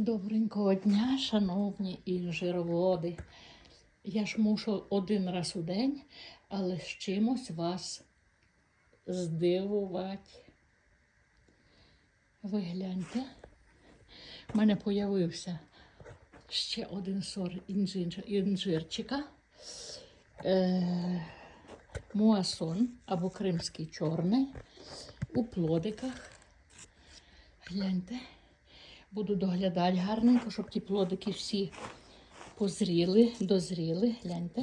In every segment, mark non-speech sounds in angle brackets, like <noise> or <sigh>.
Добренького дня, шановні інжироводи. Я ж мушу один раз у день, але з чимось вас здивувати. Ви гляньте, в мене появився ще один інжир, інжирчика. Е, муасон або кримський чорний у плодиках. Гляньте. Буду доглядати гарненько, щоб ті плодики всі позріли, дозріли. Гляньте.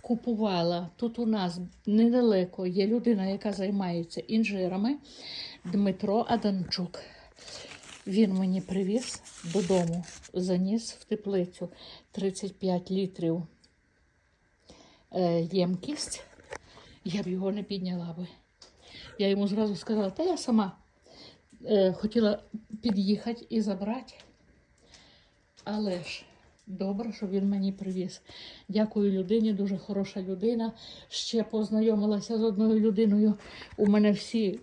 Купувала тут у нас недалеко є людина, яка займається інжирами Дмитро Адамчук. Він мені привіз додому, заніс в теплицю 35 літрів е, ємкість. Я б його не підняла би. Я йому зразу сказала, та я сама хотіла під'їхати і забрати. Але ж добре, що він мені привіз. Дякую людині, дуже хороша людина. Ще познайомилася з одною людиною. У мене всі,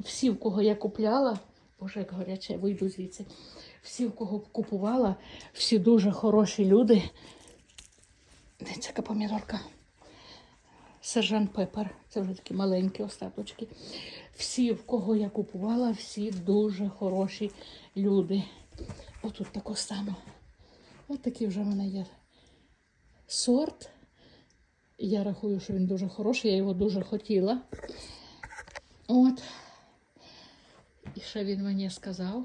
всі в кого я купляла, боже, як гаряче, вийду звідси. Всі, в кого купувала, всі дуже хороші люди. Де ця помідорка? Сержант Пепер, це вже такі маленькі остаточки. Всі, в кого я купувала, всі дуже хороші люди. Отут тако стану. Ось такий вже в мене є сорт. Я рахую, що він дуже хороший, я його дуже хотіла. От. І ще він мені сказав.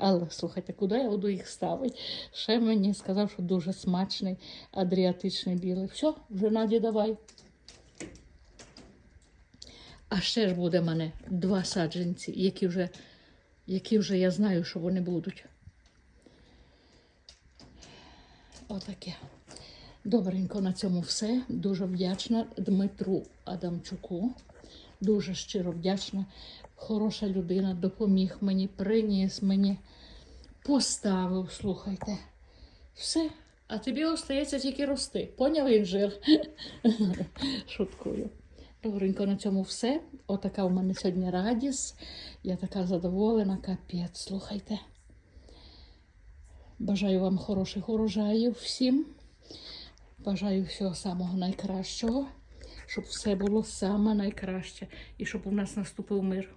Але слухайте, куди я буду їх ставити? Ще мені сказав, що дуже смачний адріатичний білий. Все, вже Наді давай. А ще ж буде в мене два саджанці, які вже, які вже я знаю, що вони будуть. Отаке. Добренько на цьому все. Дуже вдячна Дмитру Адамчуку. Дуже щиро вдячна. Хороша людина, допоміг мені, приніс мені, поставив, слухайте. Все. А тобі остається тільки рости. Поняв інжир? <laughs> Шуткую. Добренько на цьому все. Отака у мене сьогодні радість. Я така задоволена, капець. Слухайте. Бажаю вам хороших урожаїв всім. Бажаю всього самого найкращого, щоб все було саме найкраще і щоб у нас наступив мир.